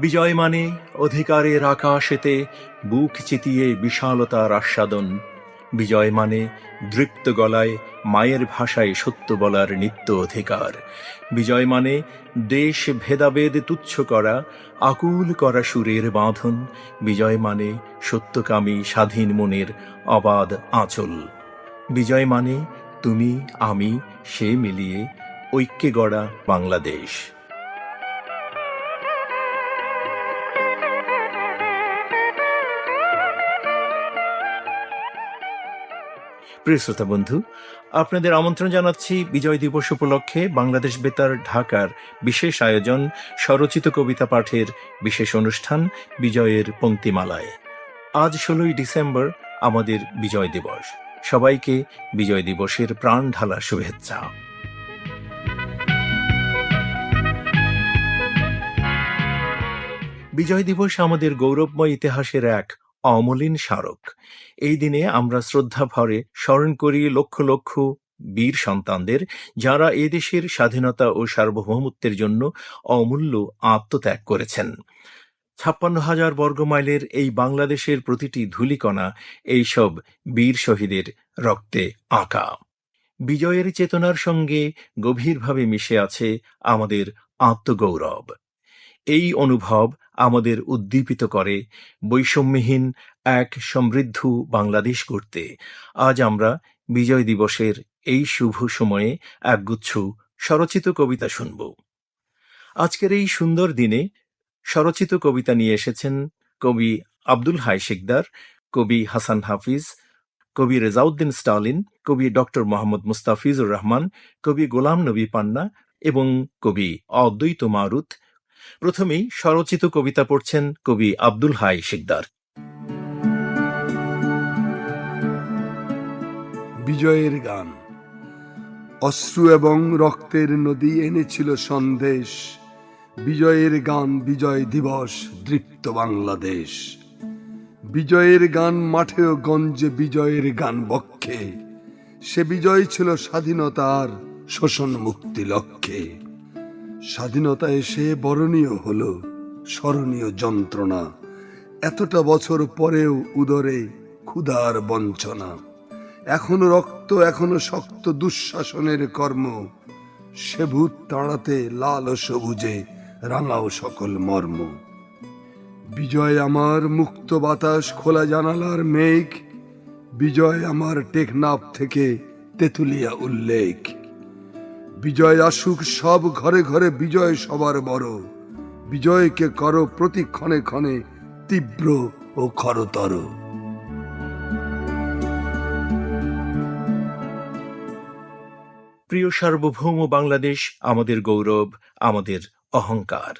বিজয় মানে অধিকারের আকাশেতে বুক চিতিয়ে বিশালতার আস্বাদন। বিজয় মানে দৃপ্ত গলায় মায়ের ভাষায় সত্য বলার নিত্য অধিকার। বিজয় মানে দেশ ভেদাভেদ তুচ্ছ করা, আকুল করা সুরের বাঁধন। বিজয় মানে সত্যকামী স্বাধীন মনের অবাধ আঁচল। বিজয় মানে তুমি, আমি, সে মিলিয়ে ঐক্যে গড়া বাংলাদেশ। প্রিয় শ্রোতা বন্ধু, আপনাদের আমন্ত্রণ জানাচ্ছি বিজয় দিবস উপলক্ষে বাংলাদেশ বেতার ঢাকার বিশেষ আয়োজন স্বরচিত কবিতা পাঠের বিশেষ অনুষ্ঠান বিজয়ের পঙ্ক্তিমালায়। আজ ষোলোই ডিসেম্বর, আমাদের বিজয় দিবস। সবাইকে বিজয় দিবসের প্রাণ ঢালা শুভেচ্ছা। বিজয় দিবস আমাদের গৌরবময় ইতিহাসের এক অমলিন স্মারক। এই দিনে আমরা শ্রদ্ধা ভরে স্মরণ করি লক্ষ লক্ষ বীর সন্তানদের যারা এদেশের স্বাধীনতা ও সার্বভৌমত্বের জন্য অমূল্য আত্মত্যাগ করেছেন। ছাপ্পান্ন হাজার বর্গমাইলের এই বাংলাদেশের প্রতিটি ধূলিকণা এইসব বীর শহীদের রক্তে আঁকা। বিজয়ের চেতনার সঙ্গে গভীরভাবে মিশে আছে আমাদের আত্মগৌরব। এই অনুভব আমাদের উদ্দীপিত করে বৈষম্যহীন এক সমৃদ্ধ বাংলাদেশ করতে আজ আমরা বিজয় দিবসের এই শুভ সময়ে একগুচ্ছ স্বরচিত কবিতা শুনব। আজকের এই সুন্দর দিনে স্বরচিত কবিতা নিয়ে এসেছেন কবি আব্দুল হাই শিকদার, কবি হাসান হাফিজ, কবি রেজাউদ্দিন স্টালিন, কবি ডক্টর মোহাম্মদ মুস্তাফিজুর রহমান, কবি গোলাম নবী পান্না এবং কবি অদ্বৈত মারুত প্রথমেই স্বরচিত কবিতা পড়ছেন কবি আব্দুল হাই শিকদার। বিজয়ের গান। অশ্রু এবং রক্তের নদী এনেছিল সন্দেশ। বিজয়ের গান বিজয় দিবস, দৃপ্ত বাংলাদেশ। বিজয়ের গান মাঠে ও গঞ্জে বিজয়ের গান বক্ষে। সে বিজয় ছিল স্বাধীনতার শোষণ মুক্তি লক্ষ্যে। স্বাধীনতা এসে বরণীয় হলো স্মরণীয় যন্ত্রণা। এতটা বছর পরেও উদরে ক্ষুধার বঞ্চনা। এখনও রক্ত, এখনও শক্ত দুঃশাসনের কর্ম। সে ভূত তাড়াতে লাল সবুজে রাঙাও সকল মর্ম। বিজয় আমার মুক্ত বাতাস, খোলা জানালার মেঘ। বিজয় আমার টেকনাফ থেকে তেতুলিয়া উল্লেখ। বিজয় আসুক, সব ঘরে ঘরে বিজয় সবার বড়। বিজয়কে করো প্রতি ক্ষণে ক্ষণে তীব্র ও খরতর প্রিয় সার্বভৌম বাংলাদেশ, আমাদের গৌরব, আমাদের অহংকার।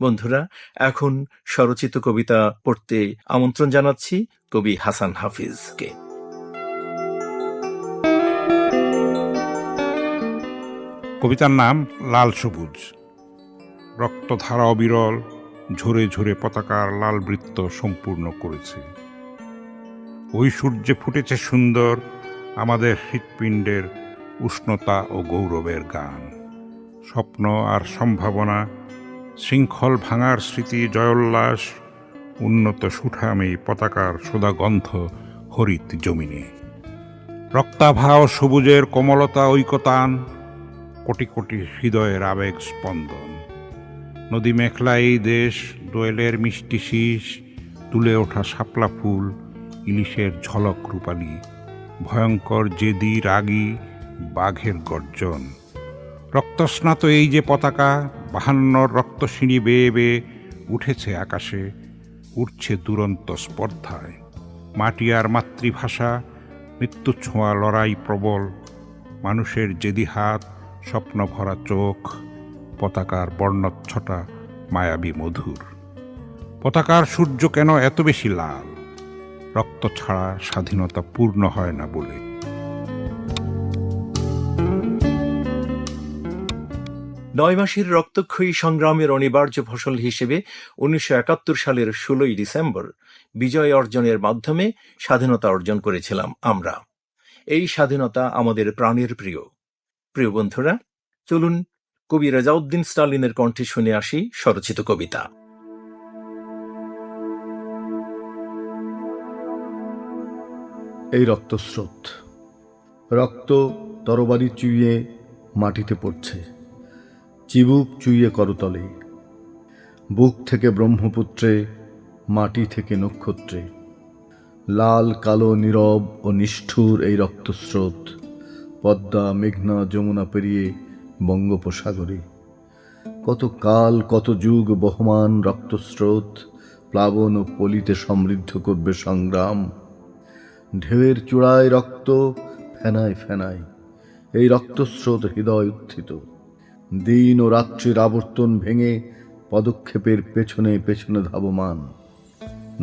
বন্ধুরা, এখন স্বরচিত কবিতা পড়তে আমন্ত্রণ জানাচ্ছি কবি হাসান হাফিজকে। কবিতার নাম লাল সবুজ। রক্তধারা অবিরল, ঝরে ঝরে পতাকার লাল বৃত্ত সম্পূর্ণ করেছে। ওই সূর্যে ফুটেছে সুন্দর আমাদের হৃৎপিণ্ডের উষ্ণতা ও গৌরবের গান। স্বপ্ন আর সম্ভাবনা, শৃঙ্খল ভাঙার স্মৃতি, জয়োল্লাস, উন্নত সুঠামে, পতাকার সোদা গন্ধ হরিত জমিনে। রক্তাভা ও সবুজের কমলতা ঐকতান কোটি কোটি হৃদয়ের আবেগ স্পন্দন। নদী মেখলা এই দেশ, দোয়েলের মিষ্টি শীষ, তুলে ওঠা শাপলা ফুল, ইলিশের ঝলক রূপালী, ভয়ঙ্কর জেদি রাগী বাঘের গর্জন। রক্তস্নাত এই যে পতাকা, বাহান্নর রক্তসিঁড়ি বেয়ে বেয়ে উঠেছে আকাশে উঠছে দুরন্ত স্পর্ধায়। মাটি আর মাতৃভাষা, মৃত্যু ছোঁয়া লড়াই প্রবল, মানুষের জেদি হাত স্বপ্ন ভরা চোখ, পতাকার বর্ণচ্ছটা মায়াবী মধুর। পতাকার সূর্য কেন এত বেশি লাল? রক্ত ছাড়া স্বাধীনতা পূর্ণ হয় না বলে। নয় মাসের রক্তক্ষয়ী সংগ্রামের অনিবার্য ফসল হিসেবে উনিশশো একাত্তর সালের ষোলোই ডিসেম্বর বিজয় অর্জনের মাধ্যমে স্বাধীনতা অর্জন করেছিলাম আমরা। এই স্বাধীনতা আমাদের প্রাণের প্রিয়। প্রিয় বন্ধুরা, চলুন কবি রাজাউদ্দিন স্টালিনের কণ্ঠে শুনে আসি স্বরচিত কবিতা। এই রক্তস্রোত, রক্ত তরবারি চুইয়ে মাটিতে পড়ছে, চিবুক চুইয়ে করতলে, বুক থেকে ব্রহ্মপুত্রে, মাটি থেকে নক্ষত্রে, লাল, কালো, নীরব ও নিষ্ঠুর এই রক্তস্রোত পদ্মা, মেঘনা, যমুনা পেরিয়ে বঙ্গোপসাগরে। কত কাল, কত যুগ, বহমান রক্তস্রোত, প্লাবন ও পলিতে সমৃদ্ধ করবে সংগ্রাম। ঢেউয়ের চূড়ায় রক্ত ফেনায় ফেনায়, এই রক্তস্রোত হৃদয় উত্থিত। দিন ও রাত্রির আবর্তন ভেঙে পদক্ষেপের পেছনে পেছনে ধাবমান।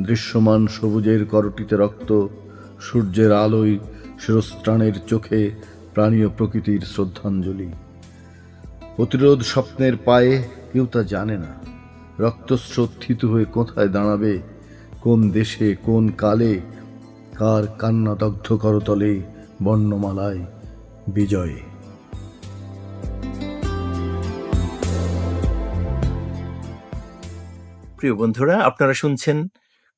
দৃশ্যমান সবুজের করটিতে রক্ত, সূর্যের আলোয় শিরস্ত্রাণের চোখে প্রাণী ও প্রকৃতির শ্রদ্ধাঞ্জলি। প্রতিরোধ স্বপ্নের পায়ে কেউ তা জানে না। রক্তস্রোত্থিত হয়ে কোথায় দাঁড়াবে? কোন দেশে, কোন কালে? কার কান্নাদগ্ধ করতলে বর্ণমালায় বিজয়ে? প্রিয় বন্ধুরা, আপনারা শুনছেন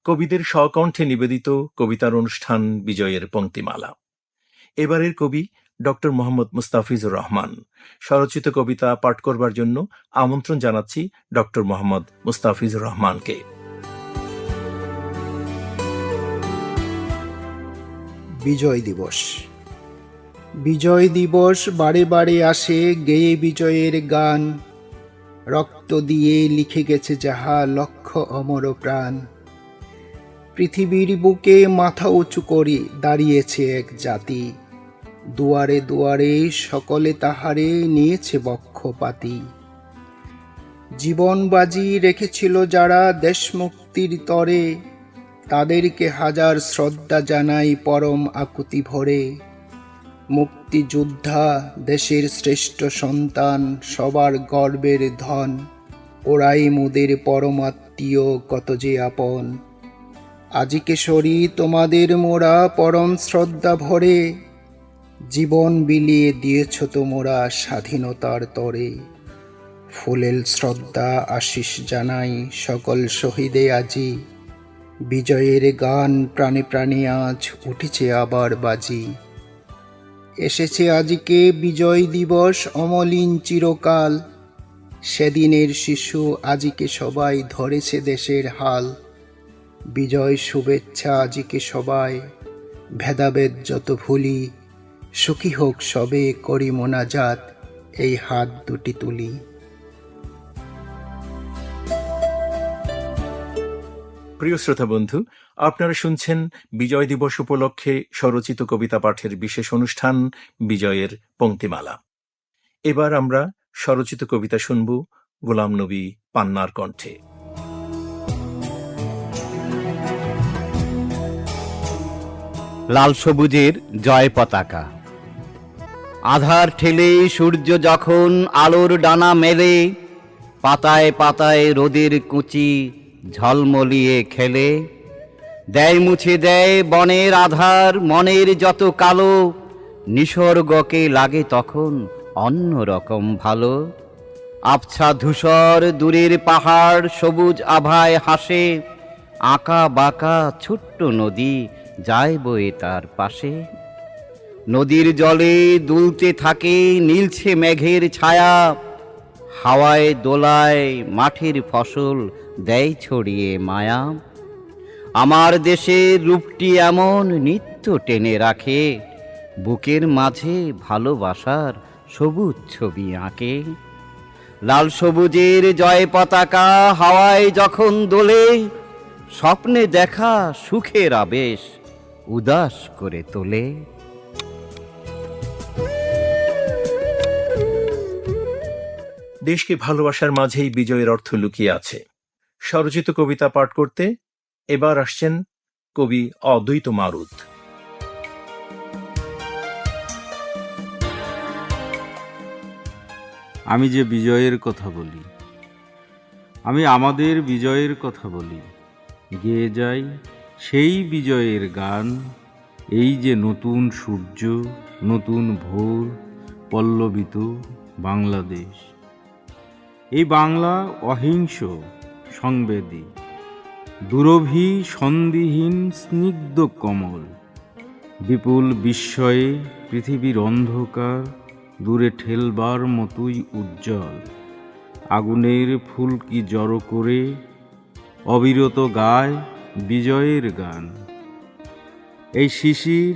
কবিদের স্বকণ্ঠে নিবেদিত কবিতার অনুষ্ঠান বিজয়ের পংক্তিমালা এবারের কবি ডক্টর মোহাম্মদ মুস্তাফিজুর রহমান। স্বরচিত কবিতা পাঠ করবার জন্য আমন্ত্রণ জানাচ্ছি ডক্টর মোহাম্মদ মুস্তাফিজুর রহমানকে। বিজয় দিবস। বিজয় দিবস বারে বারে আসে গেয়ে বিজয়ের গান। রক্ত দিয়ে লিখে গেছে যাহা লক্ষ অমর প্রাণ। পৃথিবীর বুকে মাথা উঁচু করে দাঁড়িয়েছে এক জাতি। দুয়ারে দুয়ারে সকলে তাহারে নিয়েছে বক্ষপাতি। জীবন বাজি রেখেছিল যারা দেশ মুক্তির তরে, তাদেরকে হাজার শ্রদ্ধা জানাই পরম আকুতি ভরে। মুক্তিযোদ্ধা, দেশের শ্রেষ্ঠ সন্তান, সবার গর্বের ধন, ওরাই মোদের পরমাত্মীয় কত যে আপন। আজিকে সরি তোমাদের মোরা পরম শ্রদ্ধা ভরে জীবন বিলিয়ে দিয়েছ তোমরা স্বাধীনতার তরে। ফুলেল শ্রদ্ধা আশিস জানাই সকল শহীদে আজি। বিজয়ের গান প্রাণে প্রাণে আজ উঠেছে আবার বাজি। এসেছে আজকে বিজয় দিবস অমলিন চিরকাল। সেদিনের শিশু আজিকে সবাই ধরেছে দেশের হাল। বিজয় শুভেচ্ছা আজিকে সবাই, ভেদাভেদ যত ভুলি সুখী হোক সবে করি মোনাজাত এই হাত দুটি তুলি। প্রিয় শ্রোতা বন্ধু আপনারা শুনছেন বিজয় দিবস উপলক্ষে স্বরচিত কবিতা পাঠের বিশেষ অনুষ্ঠান বিজয়ের পংক্তিমালা এবার আমরা স্বরচিত কবিতা শুনব গোলাম নবী পান্নার কণ্ঠে। লাল সবুজের জয় পতাকা। আধার ঠেলে সূর্য যখন আলোর ডানা মেলে, পাতায় পাতায় রোদের কুচি ঝলমলিয়ে খেলে। দেয় মুছে দেয় বনের আধার, মনের যত কালো, নিসর্গকে লাগে তখন অন্য রকম ভালো। আবছা ধূসর দূরের পাহাড়, সবুজ আভায় হাসে, আঁকা বাঁকা ছোট্ট নদী যায় বয়ে তার পাশে। নদীর জলে দুলতে থাকে, নীলছে মেঘের ছায়া। হাওয়ায় দোলায় মাঠের ফসল, দেয় ছড়িয়ে মায়া। আমার দেশের রূপটি এমন নিত্য টেনে রাখে, বুকের মাঝে ভালোবাসার সবুজ ছবি আঁকে। লাল সবুজের জয় পতাকা হাওয়ায় যখন দোলে, স্বপ্নে দেখা সুখের আবেশ উদাস করে তোলে। দেশকে ভালোবাসার মাঝেই বিজয়ের অর্থ লুকিয়ে আছে। স্বরচিত কবিতা পাঠ করতে এবার আসছেন কবি অদ্বৈত মারুদ আমি যে বিজয়ের কথা বলি, আমি আমাদের বিজয়ের কথা বলি গেয়ে যাই সেই বিজয়ের গান, এই যে নতুন সূর্য, নতুন ভোর, পল্লবিত বাংলাদেশ। এই বাংলা অহিংস সংবেদী। দুরভি সন্ধিহীন স্নিগ্ধ কমল। বিপুল বিস্ময়ে পৃথিবীর অন্ধকার দূরে ঠেলবার মতোই উজ্জ্বল। আগুনের ফুলকি জড়ো করে অবিরত গায় বিজয়ের গান। এই শিশির,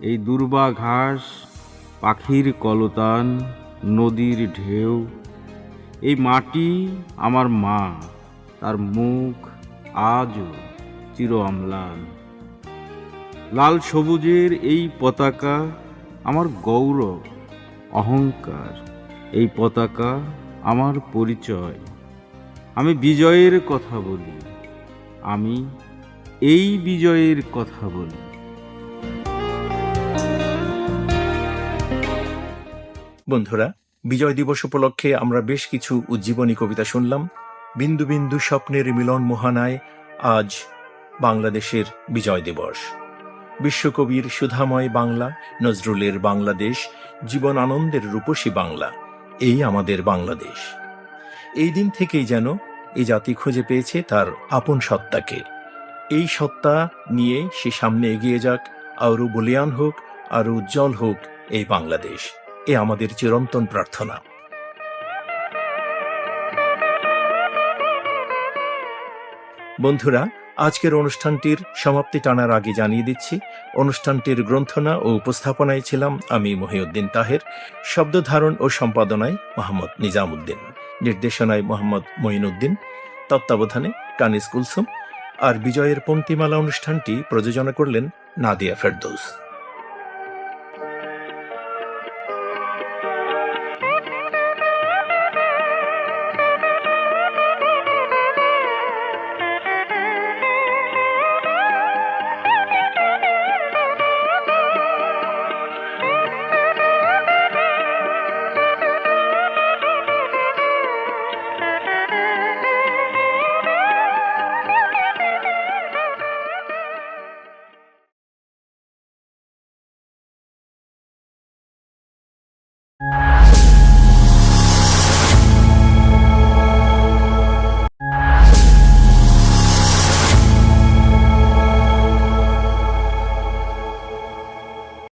এই দুর্বা ঘাস পাখির কলতান, নদীর ঢেউ এই মাটি আমার মা, তার মুখ আজও চির অম্লান। লাল সবুজের এই পতাকা আমার গৌরব, অহংকার। এই পতাকা আমার পরিচয়। আমি বিজয়ের কথা বলি, আমি এই বিজয়ের কথা বলি। বন্ধুরা বিজয় দিবস উপলক্ষে আমরা বেশ কিছু উজ্জীবনী কবিতা শুনলাম। বিন্দু বিন্দু স্বপ্নের মিলন মোহানায় আজ বাংলাদেশের বিজয় দিবস। বিশ্বকবির সুধাময় বাংলা, নজরুলের বাংলাদেশ, জীবন আনন্দের রূপসী বাংলা, এই আমাদের বাংলাদেশ। এই দিন থেকেই যেন এই জাতি খুঁজে পেয়েছে তার আপন সত্তাকে। এই সত্তা নিয়ে সে সামনে এগিয়ে যাক, আরও বলিয়ান হোক, আরও উজ্জ্বল হোক এই বাংলাদেশ। এ আমাদের চিরন্তন প্রার্থনা। বন্ধুরা, আজকের অনুষ্ঠানটির সমাপ্তি টানার আগে জানিয়ে দিচ্ছি, অনুষ্ঠানটির গ্রন্থনা ও উপস্থাপনায় ছিলাম আমি মহিউদ্দিন তাহের শব্দ ধারণ ও সম্পাদনায় মোহাম্মদ নিজামুদ্দিন, নির্দেশনায় মোহাম্মদ মঈনুদ্দিন, তত্ত্বাবধানে কানিস কুলসুম, আর বিজয়ের পঙ্ক্তিমালা অনুষ্ঠানটি প্রযোজনা করলেন নাদিয়া ফেরদৌস।